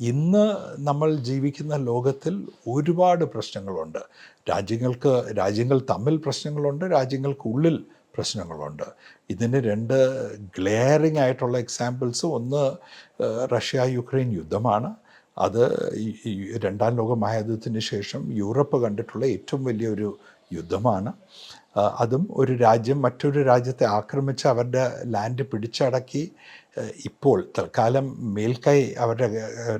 ഇന്ന് നമ്മൾ ജീവിക്കുന്ന ലോകത്തിൽ ഒരുപാട് പ്രശ്നങ്ങളുണ്ട്. രാജ്യങ്ങൾക്ക് രാജ്യങ്ങൾ തമ്മിൽ പ്രശ്നങ്ങളുണ്ട് രാജ്യങ്ങൾക്കുള്ളിൽ പ്രശ്നങ്ങളുണ്ട്. ഇതിന് രണ്ട് ഗ്ലെയറിംഗ് ആയിട്ടുള്ള എക്സാമ്പിൾസ് ഒന്ന് റഷ്യ യുക്രൈൻ യുദ്ധമാണ്. അത് രണ്ടാം ലോക മഹായുദ്ധത്തിന് ശേഷം യൂറോപ്പ് കണ്ടിട്ടുള്ള ഏറ്റവും വലിയൊരു യുദ്ധമാണ്. അതും ഒരു രാജ്യം മറ്റൊരു രാജ്യത്തെ ആക്രമിച്ച് അവരുടെ ലാൻഡ് പിടിച്ചടക്കി. ഇപ്പോൾ തൽക്കാലം മേൽക്കൈ അവരുടെ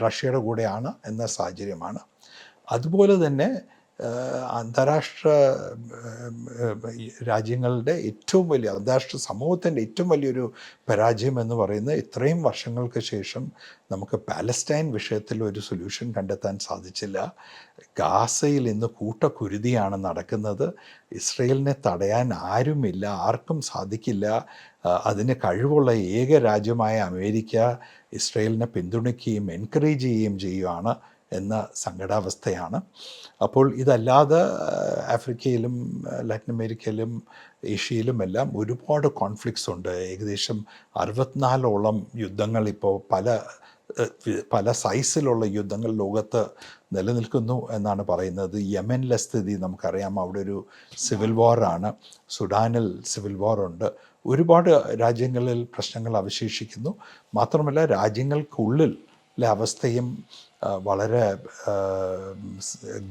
റഷ്യയുടെ കൂടെയാണ് എന്ന സാഹചര്യമാണ്. അതുപോലെ തന്നെ അന്താരാഷ്ട്ര രാജ്യങ്ങളുടെ ഏറ്റവും വലിയ അന്താരാഷ്ട്ര സമൂഹത്തിന്റെ ഏറ്റവും വലിയൊരു പരാജയം എന്ന് പറയുന്നത് ഇത്രയും വർഷങ്ങൾക്ക് ശേഷം നമുക്ക് പാലസ്റ്റൈൻ വിഷയത്തിൽ ഒരു സൊല്യൂഷൻ കണ്ടെത്താൻ സാധിച്ചില്ല. ഗാസയിൽ ഇന്ന് കൂട്ടക്കുരുതിയാണ് നടക്കുന്നത്. ഇസ്രയേലിനെ തടയാൻ ആരുമില്ല ആർക്കും സാധിക്കില്ല. അതിന് കഴിവുള്ള ഏക രാജ്യമായ അമേരിക്ക ഇസ്രയേലിനെ പിന്തുണയ്ക്കുകയും എൻകറേജ് ചെയ്യുകയും ചെയ്യുകയാണ് എന്ന സങ്കടാവസ്ഥയാണ്. അപ്പോൾ ഇതല്ലാതെ ആഫ്രിക്കയിലും ലാറ്റിൻ അമേരിക്കയിലും ഏഷ്യയിലും എല്ലാം ഒരുപാട് കോൺഫ്ലിക്ട്സ് ഉണ്ട്. ഏകദേശം അറുപത്തിനാലോളം യുദ്ധങ്ങൾ ഇപ്പോൾ പല പല സൈസിലുള്ള യുദ്ധങ്ങൾ ലോകത്ത് നിലനിൽക്കുന്നു എന്നാണ് പറയുന്നത്. യമനിലെ സ്ഥിതി നമുക്കറിയാം. അവിടെ ഒരു സിവിൽ വാറാണ്. സുഡാനിൽ സിവിൽ വാറുണ്ട്. ഒരുപാട് രാജ്യങ്ങളിൽ പ്രശ്നങ്ങൾ അവശേഷിക്കുന്നു. മാത്രമല്ല രാജ്യങ്ങൾക്കുള്ളിലെ അവസ്ഥയും വളരെ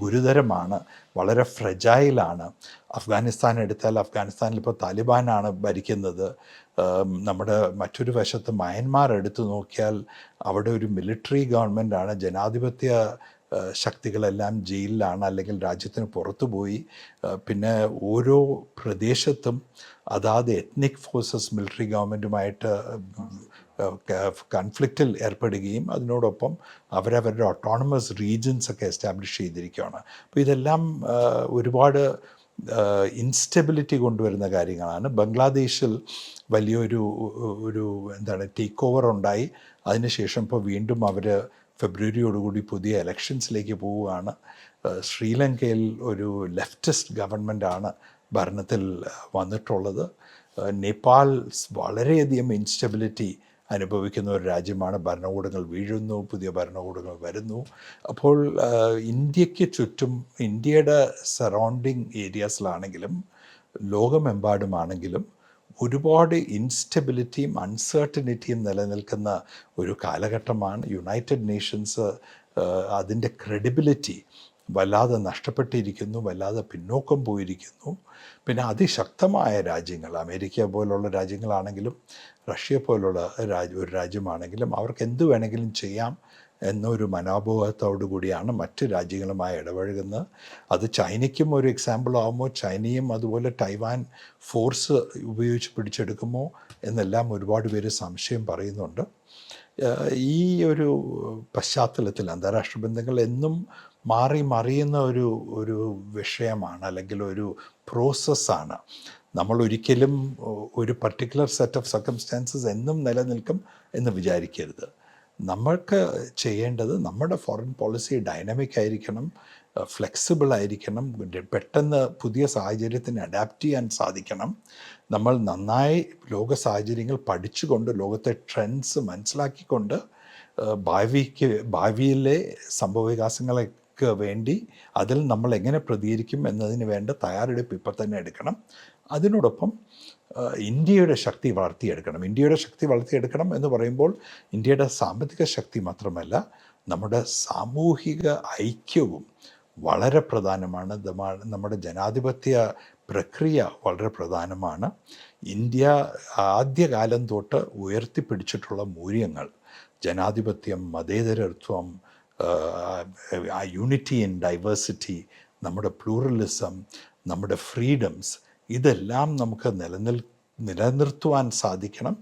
ഗുരുതരമാണ് വളരെ ഫ്രജൈലാണ്. അഫ്ഗാനിസ്ഥാൻ എടുത്താൽ അഫ്ഗാനിസ്ഥാനിൽ ഇപ്പോൾ താലിബാനാണ് ഭരിക്കുന്നത്. നമ്മുടെ മറ്റൊരു വശത്ത് മയന്മാർ എടുത്തു നോക്കിയാൽ അവിടെ ഒരു മിലിറ്ററി ഗവൺമെന്റാണ്. ജനാധിപത്യ ശക്തികളെല്ലാം ജയിലിലാണ് അല്ലെങ്കിൽ രാജ്യത്തിന് പുറത്തു പോയി. പിന്നെ ഓരോ പ്രദേശത്തും അതാത് എത്നിക് ഫോഴ്സസ് മിലിറ്ററി ഗവൺമെന്റുമായിട്ട് കൺഫ്ലിക്റ്റിൽ ഏർപ്പെടുകയും അതിനോടൊപ്പം അവരവരുടെ ഓട്ടോണമസ് റീജിയൻസ് ഒക്കെ എസ്റ്റാബ്ലിഷ് ചെയ്തിരിക്കുകയാണ്. അപ്പോൾ ഇതെല്ലാം ഒരുപാട് ഇൻസ്റ്റെബിലിറ്റി കൊണ്ടുവരുന്ന കാര്യങ്ങളാണ്. ബംഗ്ലാദേശിൽ വലിയൊരു ഒരു എന്താണ് ടേക്ക് ഓവർ ഉണ്ടായി. അതിനുശേഷം ഇപ്പോൾ വീണ്ടും അവർ ഫെബ്രുവരിയോടുകൂടി പുതിയ എലക്ഷൻസിലേക്ക് പോവുകയാണ്. ശ്രീലങ്കയിൽ ഒരു ലെഫ്റ്റിസ്റ്റ് ഗവൺമെന്റാണ് ഭരണത്തിൽ വന്നിട്ടുള്ളത്. നേപ്പാൾ വളരെയധികം ഇൻസ്റ്റെബിലിറ്റി അനുഭവിക്കുന്ന ഒരു രാജ്യമാണ്. ഭരണകൂടങ്ങൾ വീഴുന്നു പുതിയ ഭരണകൂടങ്ങൾ വരുന്നു. അപ്പോൾ ഇന്ത്യയ്ക്ക് ചുറ്റും ഇന്ത്യയുടെ സറൗണ്ടിങ് ഏരിയാസിലാണെങ്കിലും ലോകമെമ്പാടുമാണെങ്കിലും ഒരുപാട് ഇൻസ്റ്റെബിലിറ്റിയും അൺസർട്ടനിറ്റിയും നിലനിൽക്കുന്ന ഒരു കാലഘട്ടമാണ്. യുണൈറ്റഡ് നേഷൻസ് അതിന്റെ ക്രെഡിബിലിറ്റി വല്ലാതെ നഷ്ടപ്പെട്ടിരിക്കുന്നു വല്ലാതെ പിന്നോക്കം പോയിരിക്കുന്നു. പിന്നെ അതിശക്തമായ രാജ്യങ്ങൾ അമേരിക്ക പോലുള്ള രാജ്യങ്ങളാണെങ്കിലും റഷ്യ പോലുള്ള രാജ്യ ഒരു രാജ്യമാണെങ്കിലും അവർക്ക് എന്ത് വേണമെങ്കിലും ചെയ്യാം എന്നൊരു മനോഭാവത്തോടു കൂടിയാണ് മറ്റ് രാജ്യങ്ങളുമായി ഇടപഴകുന്നത്. അത് ചൈനയ്ക്കും ഒരു എക്സാമ്പിൾ ആകുമ്പോൾ ചൈനയും അതുപോലെ ടൈവാൻ ഫോഴ്സ് ഉപയോഗിച്ച് പിടിച്ചെടുക്കുമോ? എന്നെല്ലാം ഒരുപാട് പേര് സംശയം പറയുന്നുണ്ട്. ഈ ഒരു പശ്ചാത്തലത്തിൽ അന്താരാഷ്ട്ര ബന്ധങ്ങൾ എന്നും മാറി മറിയുന്ന ഒരു ഒരു വിഷയമാണ് അല്ലെങ്കിൽ ഒരു പ്രോസസ്സാണ്. നമ്മൾ ഒരിക്കലും ഒരു പർട്ടിക്കുലർ സെറ്റ് ഓഫ് സർക്കംസ്റ്റാൻസസ് എന്നും നിലനിൽക്കും എന്ന് വിചാരിക്കരുത്. നമ്മൾക്ക് ചെയ്യേണ്ടത് നമ്മുടെ ഫോറിൻ പോളിസി ഡൈനാമിക് ആയിരിക്കണം. ഫ്ലെക്സിബിൾ ആയിരിക്കണം. പെട്ടെന്ന് പുതിയ സാഹചര്യത്തിന് അഡാപ്റ്റ് ചെയ്യാൻ സാധിക്കണം. നമ്മൾ നന്നായി ലോക സാഹചര്യങ്ങൾ പഠിച്ചുകൊണ്ട് ലോകത്തെ ട്രെൻഡ്സ് മനസ്സിലാക്കിക്കൊണ്ട് ഭാവിക്ക് ഭാവിയിലെ സംഭവവികാസങ്ങൾക്ക് വേണ്ടി അതിൽ നമ്മൾ എങ്ങനെ പ്രതികരിക്കും എന്നതിന് വേണ്ട തയ്യാറെടുപ്പ് ഇപ്പം തന്നെ എടുക്കണം. അതിനോടൊപ്പം ഇന്ത്യയുടെ ശക്തി വളർത്തിയെടുക്കണം. ഇന്ത്യയുടെ ശക്തി വളർത്തിയെടുക്കണം എന്ന് പറയുമ്പോൾ ഇന്ത്യയുടെ സാമ്പത്തിക ശക്തി മാത്രമല്ല നമ്മുടെ സാമൂഹിക ഐക്യവും വളരെ പ്രധാനമാണ്. നമ്മുടെ ജനാധിപത്യ പ്രക്രിയ വളരെ പ്രധാനമാണ്. ഇന്ത്യ ആദ്യകാലം തൊട്ട് ഉയർത്തിപ്പിടിച്ചിട്ടുള്ള മൂല്യങ്ങൾ ജനാധിപത്യം മതേതരത്വം യൂണിറ്റി ഇൻ ഡൈവേഴ്സിറ്റി നമ്മുടെ പ്ലൂറലിസം നമ്മുടെ ഫ്രീഡംസ് ഇതെല്ലാം നമുക്ക് നിലനിൽ നിലനിർത്തുവാൻ സാധിക്കണം.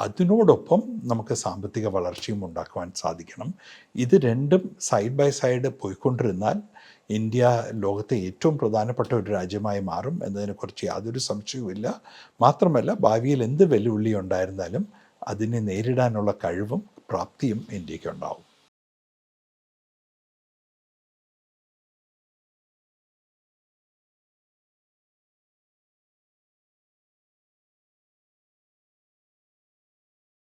അതിനോടൊപ്പം നമുക്ക് സാമ്പത്തിക വളർച്ചയും ഉണ്ടാക്കുവാൻ സാധിക്കണം. ഇത് രണ്ടും സൈഡ് ബൈ സൈഡ് പോയിക്കൊണ്ടിരുന്നാൽ ഇന്ത്യ ലോകത്തെ ഏറ്റവും പ്രധാനപ്പെട്ട ഒരു രാജ്യമായി മാറും എന്നതിനെക്കുറിച്ച് യാതൊരു സംശയവുമില്ല. മാത്രമല്ല ഭാവിയിൽ എന്ത് വെല്ലുവിളി ഉണ്ടായിരുന്നാലും അതിനെ നേരിടാനുള്ള കഴിവും പ്രാപ്തിയും ഇന്ത്യക്കുണ്ടാവും